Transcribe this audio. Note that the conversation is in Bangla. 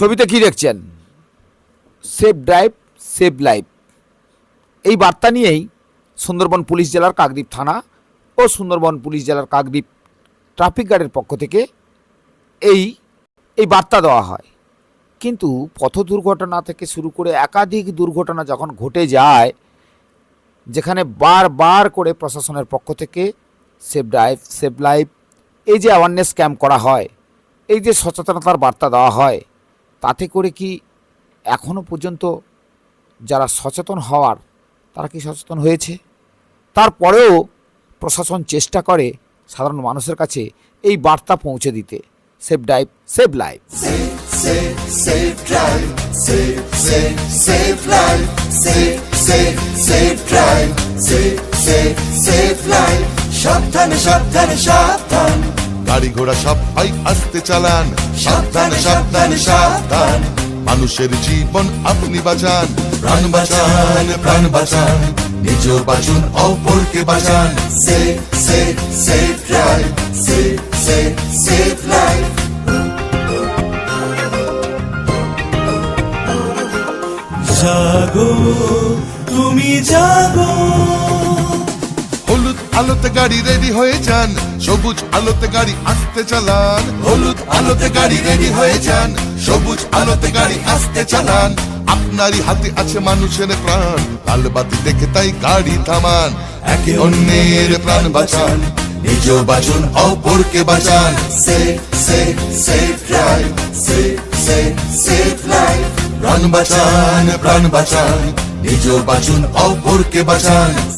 ছবিতে কি দেখছেন? Safe drive save life. এই বার্তা নিয়েই সুন্দরবন পুলিশ জেলার কাকদ্বীপ থানা ও সুন্দরবন পুলিশ জেলার কাকদ্বীপ ট্রাফিক গার্ডের পক্ষ থেকে এই এই বার্তা দেওয়া হয়। কিন্তু পথ দুর্ঘটনা থেকে শুরু করে একাধিক দুর্ঘটনা যখন ঘটে যায়, যেখানে বারবার করে প্রশাসনের পক্ষ থেকে সেভ ড্রাইভ সেভ লাইফ, এই যে অ্যাওয়ারনেস ক্যাম্প করা হয়, এই যে সচেতনতার বার্তা দেওয়া হয় তাতে করে কি এখনও পর্যন্ত যারা সচেতন হওয়ার তারা কি সচেতন হয়েছে তারপরেও প্রশাসন চেষ্টা করে সাধারণ মানুষের কাছে এই বার্তা পৌঁছে দিতে সেভ ড্রাইভ সেভ লাইফ. সাবধানে সাবধানে সাবধান গাড়ি ঘোড়া সবাই আসতে চালান। সাবধানে সাবধানে, সাবধান। মানুষের জীবন আপনি বাঁচান। প্রাণ বাঁচান প্রাণ বাঁচান। নিজ বাঁচুন, অপরকে বাঁচান. জাগো, তুমি জাগো। আলোতে গাড়ি রেডি হয়ে যান। সবুজ আলোতে গাড়ি আসতে চালান। হলুদ আলোতে গাড়ি রেডি হয়ে যান। সবুজ আলোতে গাড়ি আসতে চালান। আপনারই হাতে আছে মানুষের প্রাণ। লাল বাতি দেখে তাই গাড়ি থামান। একে অন্যের প্রাণ বাঁচান। নিজ বাঁচুন অপরকে বাঁচান. প্রাণ বাঁচান প্রাণ বাঁচান। নিজ বাঁচুন অপরকে বাঁচান।